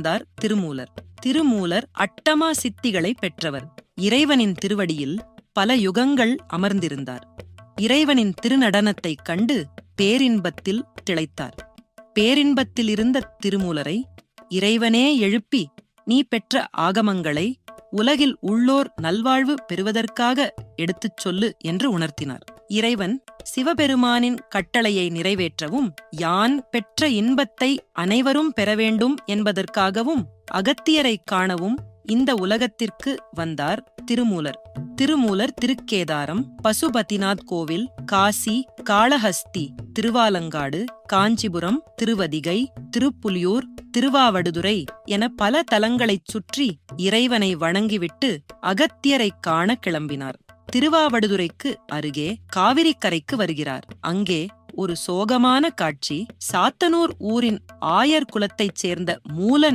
வந்தார் திருமூலர். திருமூலர் அட்டமா சித்திகளை பெற்றவர். இறைவனின் திருவடியில் பல யுகங்கள் அமர்ந்திருந்தார். இறைவனின் திருநடனத்தைக் கண்டு பேரின்பத்தில் திளைத்தார். பேரின்பத்தில் இருந்த திருமூலரை இறைவனே எழுப்பி நீ பெற்ற ஆகமங்களை உலகில் உள்ளோர் நல்வாழ்வு பெறுவதற்காக எடுத்துச் சொல்லு என்று உணர்த்தினார். இறைவன் சிவபெருமானின் கட்டளையை நிறைவேற்றவும் யான் பெற்ற இன்பத்தை அனைவரும் பெற வேண்டும் என்பதற்காகவும் அகத்தியரைக் காணவும் இந்த உலகத்திற்கு வந்தார் திருமூலர். திருமூலர் திருக்கேதாரம் பசுபதிநாத் கோவில் காசி காளஹஸ்தி திருவாலங்காடு காஞ்சிபுரம் திருவதிகை திருப்புலியூர் திருவாவடுதுறை என பல தலங்களைச் சுற்றி இறைவனை வணங்கிவிட்டு அகத்தியரைக் காண கிளம்பினார். திருவாவடுதுறைக்கு அருகே காவிரிக்கரைக்கு வருகிறார். அங்கே ஒரு சோகமான காட்சி. சாத்தனூர் ஊரின் ஆயர் குலத்தைச் சேர்ந்த மூலன்